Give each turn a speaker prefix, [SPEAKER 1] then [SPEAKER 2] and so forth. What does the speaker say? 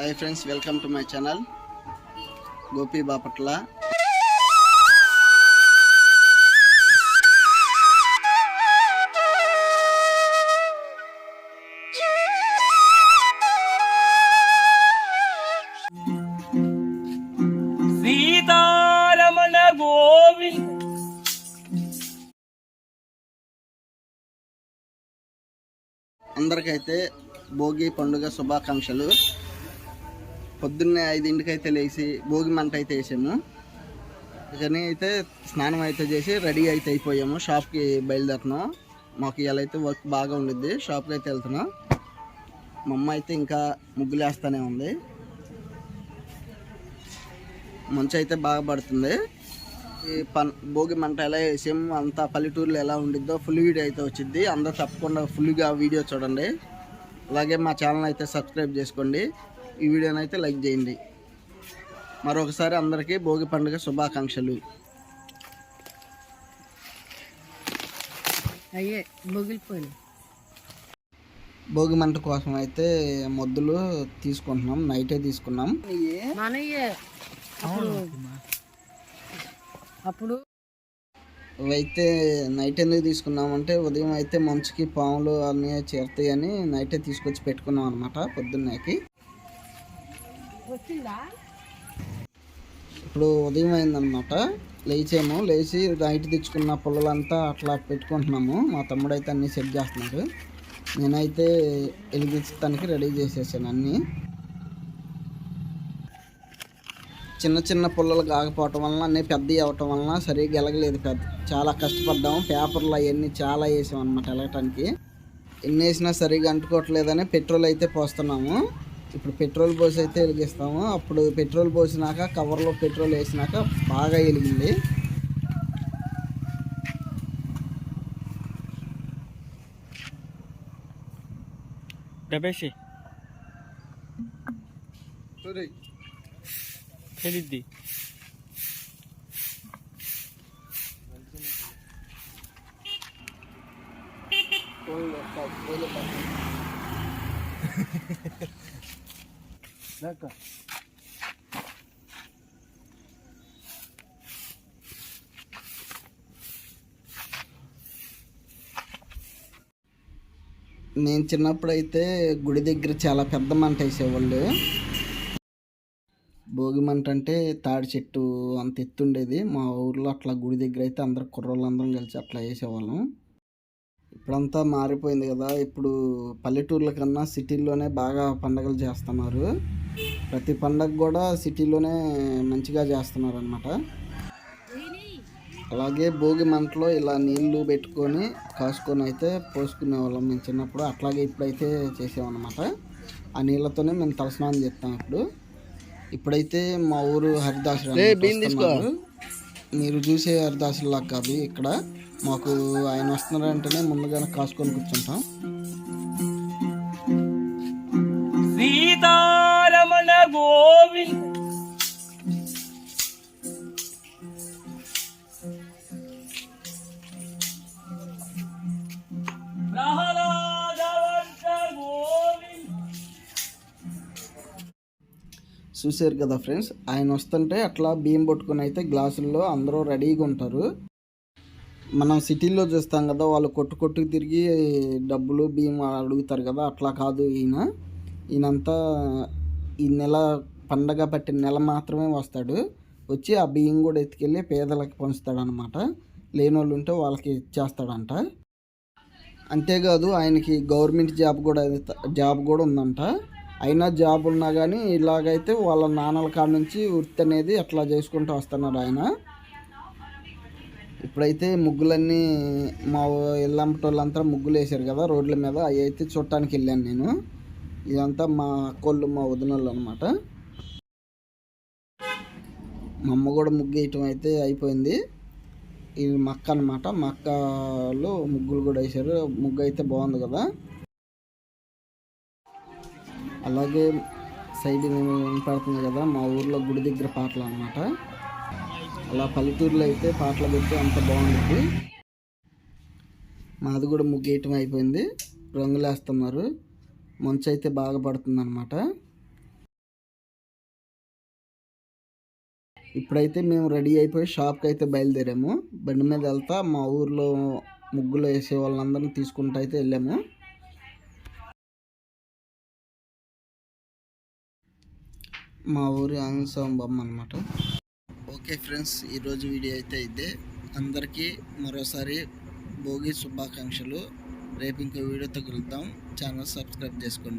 [SPEAKER 1] Hi friends welcome to my channel Gopi Bapatla
[SPEAKER 2] Seetharamana Govinda.
[SPEAKER 1] అందరికైతే Bhogi పండుగ శుభాకాంక్షలు. పొద్దున్నే ఐదింటికైతే లేచి భోగి మంట అయితే వేసాము. కానీ అయితే స్నానం అయితే చేసి రెడీ అయితే అయిపోయాము. షాప్కి బయలుదేరుతున్నాం. మాకు ఇవాళ అయితే వర్క్ బాగా ఉండిద్ది. షాప్కి అయితే వెళ్తున్నాం. మా అమ్మ అయితే ఇంకా ముగ్గులు వేస్తూనే ఉంది. మంచి అయితే బాగా పడుతుంది. ఈ పన్ భోగి మంట ఎలా వేసాము అంతా పల్లెటూరులో ఎలా ఉండిద్దో ఫుల్ వీడియో అయితే వచ్చింది అందరూ తప్పకుండా ఫుల్గా వీడియో చూడండి. అలాగే మా ఛానల్ అయితే సబ్స్క్రైబ్ చేసుకోండి. ఈ వీడియోని అయితే లైక్ చేయండి. మరొకసారి అందరికీ భోగి పండుగ శుభాకాంక్షలు.
[SPEAKER 3] అయ్యే మొగిలిపోయినాయి
[SPEAKER 1] భోగి మంట కోసం అయితే మొద్దులు తీసుకుంటున్నాం నైటే తీసుకున్నాం.
[SPEAKER 3] మనయ్యే అప్పుడు అప్పుడు
[SPEAKER 1] ఇవైతే నైట్ ఎందుకు తీసుకున్నామంటే ఉదయం అయితే మంచుకి పాములు అన్నీ చేరుతాయి అని నైటే తీసుకొచ్చి పెట్టుకున్నాం అనమాట పొద్దున్నకి.
[SPEAKER 3] వచ్చిందా?
[SPEAKER 1] ఇప్పుడు ఉదయం అయిందనమాట లేచాము. లేచి నైట్ తెచ్చుకున్న పుల్లలంతా అట్లా పెట్టుకుంటున్నాము. మా తమ్ముడు అయితే అన్నీ సెట్ చేస్తున్నారు నేనైతే వెలిగించడానికి రెడీ చేసేసాను అన్నీ. చిన్న చిన్న పుల్లలు కాకపోవటం వలన అన్నీ పెద్దవి అవ్వటం వలన సరిగ్గా ఎలగలేదు పెద్ద. చాలా కష్టపడ్డాము పేపర్లు అవన్నీ చాలా వేసాం అనమాట ఎలగటానికి. ఎన్ని వేసినా సరిగ్గా అంటుకోవట్లేదని పెట్రోల్ అయితే పోస్తున్నాము. ఇప్పుడు పెట్రోల్ పోసి అయితే వెలిగిస్తాము. అప్పుడు పెట్రోల్ పోసినాక కవర్లో పెట్రోల్ వేసినాక బాగా వెలిగింది.
[SPEAKER 2] డబేసి తెలిద్ది
[SPEAKER 1] నేను చిన్నప్పుడు అయితే గుడి దగ్గర చాలా పెద్ద మంట వేసేవాళ్ళు. భోగి మంట అంటే తాడి చెట్టు అంత ఎత్తుండేది మా ఊర్లో అట్లా గుడి దగ్గర అయితే అందరు కుర్రోళ్ళందరం కలిసి అట్లా వేసేవాళ్ళం. ఇప్పుడంతా మారిపోయింది కదా. ఇప్పుడు పల్లెటూర్ల కన్నా సిటీల్లోనే బాగా పండగలు చేస్తున్నారు. ప్రతి పండగ కూడా సిటీలోనే మంచిగా చేస్తున్నారు అనమాట అలాగే భోగి మంటలో ఇలా నీళ్ళు పెట్టుకొని కాసుకొని అయితే పోసుకునే వాళ్ళం మేము చిన్నప్పుడు. అట్లాగే ఇప్పుడైతే చేసామన్నమాట ఆ నీళ్ళతోనే మేము తలస్నానం చేస్తాం ఇప్పుడు. ఇప్పుడైతే మా ఊరు హరిదాసు మీరు చూసే హరిదాసులా కాదు ఇక్కడ. మాకు ఆయన వస్తున్నారంటేనే ముందుగానే కాసుకొని కూర్చుంటాం.
[SPEAKER 2] సీతారమణ గోవింద.
[SPEAKER 1] చూసారు కదా ఫ్రెండ్స్ ఆయన వస్తుంటే అట్లా బియ్యం పట్టుకొని అయితే గ్లాసుల్లో అందరూ రెడీగా ఉంటారు. మనం సిటీలో చూస్తాం కదా వాళ్ళు కొట్టు కొట్టుకు తిరిగి డబ్బులు బియ్యం అడుగుతారు కదా అట్లా కాదు ఈయన. ఈయనంతా ఈ నెల పండగ పట్టిన నెల మాత్రమే వస్తాడు. వచ్చి ఆ బియ్యం కూడా ఎత్తుకెళ్ళి పేదలకు పంచుతాడు అనమాట లేని వాళ్ళు ఉంటే వాళ్ళకి ఇచ్చేస్తాడంట. అంతేకాదు ఆయనకి గవర్నమెంట్ జాబ్ కూడా జాబ్ కూడా ఉందంట. అయినా జాబ్ ఉన్నా కానీ ఇలాగైతే వాళ్ళ నాన్నల కాడ నుంచి వృత్తి అనేది అట్లా చేసుకుంటూ వస్తున్నారు ఆయన. ఇప్పుడైతే ముగ్గులన్నీ మా ఇల్లంటోళ్ళంతా ముగ్గులు వేసారు కదా రోడ్ల మీద. అవి అయితే చూడటానికి వెళ్ళాను నేను. ఇదంతా మా అక్కోళ్ళు మా వదినోళ్ళు అనమాట మా అమ్మ కూడా ముగ్గు వేయటం అయితే అయిపోయింది. ఇది మక్క అనమాట మక్కలో ముగ్గులు కూడా వేసారు. ముగ్గు అయితే బాగుంది కదా. అలాగే సైడ్ వినపడుతుంది కదా మా ఊర్లో గుడి దగ్గర పాటలు అనమాట అలా పల్లెటూరులో అయితే పాటలు పెట్టి అంత బాగుంటుంది. మాది కూడా ముగ్గేయటం అయిపోయింది. రంగులు వేస్తున్నారు. మంచు అయితే బాగా పడుతుంది అనమాట ఇప్పుడైతే మేము రెడీ అయిపోయి షాప్కి అయితే బయలుదేరాము. బండి మీద వెళ్తా మా ఊర్లో ముగ్గులు వేసే వాళ్ళందరినీ తీసుకుంటూ అయితే వెళ్ళాము. మా ఊరి ఆంజనేయ బొమ్మ అనమాట ఓకే ఫ్రెండ్స్ ఈరోజు వీడియో అయితే ఇదే. అందరికీ మరోసారి భోగి శుభాకాంక్షలు. రేపు ఇంకో వీడియోతో కలుద్దాం. ఛానల్ సబ్స్క్రైబ్ చేసుకోండి.